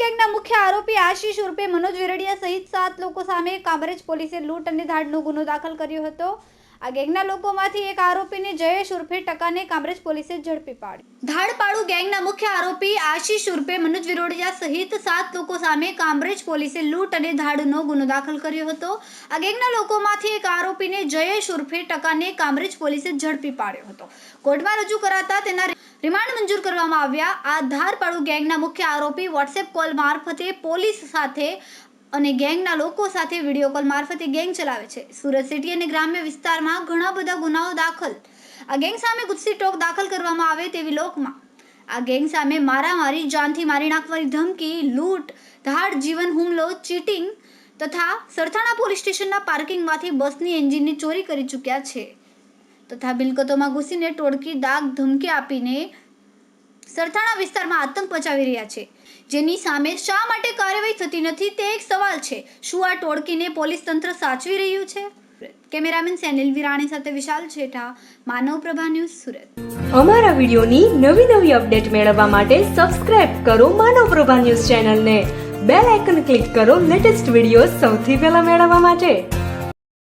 ગેંગના મુખ્ય આરોપી આશીષ ઉર્ફે મનોજ વેરડિયા સહિત સાત લોકો સામે કામરેજ પોલીસે લૂંટ અને ધાડનો ગુનો દાખલ કર્યો હતો. આ ગેંગના લોકોમાંથી એક આરોપીને જયેશ ઉર્ફે ટકાને કામરેજ પોલીસે ઝડપી પાડ્યો ધાડપાડુ ગેંગના મુખ્ય આરોપી આશીષ ઉર્ફે મનોજ વિરોડિયા સહિત સાત લોકો સામે કામરેજ પોલીસે લૂંટ અને ધાડનો ગુનો દાખલ કર્યો હતો. આ ગેંગના લોકોમાંથી એક આરોપીને જયેશ ઉર્ફે ટકાને કામરેજ પોલીસે ઝડપી પાડ્યો હતો. કોર્ટમાં રજૂ કરાતા તેના રિમાન્ડ મંજૂર કરવામાં આવ્યા. આ ધારપાડુ ગેંગના મુખ્ય આરોપી વોટ્સએપ કોલ મારફતે પોલીસ સાથે અને ગેંગના લોકો સાથે વીડિયો કોલ મારફતે ગેંગ ચલાવે છે. સુરત સિટી અને ગ્રામ્ય વિસ્તારમાં ઘણા બધા ગુનાઓ દાખલ. આ ગેંગ સામે ગુસ્સી ટોક દાખલ કરવામાં આવે તેવી લોકમાં. આ ગેંગ સામે મારામારી, જાનથી મારી નાખવાની ધમકી, લૂંટ, ધાડ, જીવન હુમલો, ચીટિંગ તથા સરથાણા પોલીસ સ્ટેશનના પાર્કિંગમાંથી બસની એન્જિનની ચોરી કરી ચૂક્યા છે. તથા મિલકતોમાં ઘૂસીને ટોળકી દાગ ધમકી આપીને સરથાણા વિસ્તારમાં આતંક પચાવી રહ્યા છે. જેની સામે શા માટે કાર્યવાહી થતી નથી તે એક સવાલ છે. શું આ ટોળકીને પોલીસ તંત્ર સાચવી રહ્યું છે? કેમેરામેન સેનિલ વિરાણી સાથે વિશાલ છેઠા માનવ પ્રભા ન્યૂઝ સુરત. અમારા વિડીયોની નવી નવી અપડેટ મેળવવા માટે સબસ્ક્રાઇબ કરો માનવ પ્રભા ન્યૂઝ ચેનલને. બેલ આઇકન ક્લિક કરો લેટેસ્ટ વીડિયો સૌથી પહેલા મેળવવા માટે.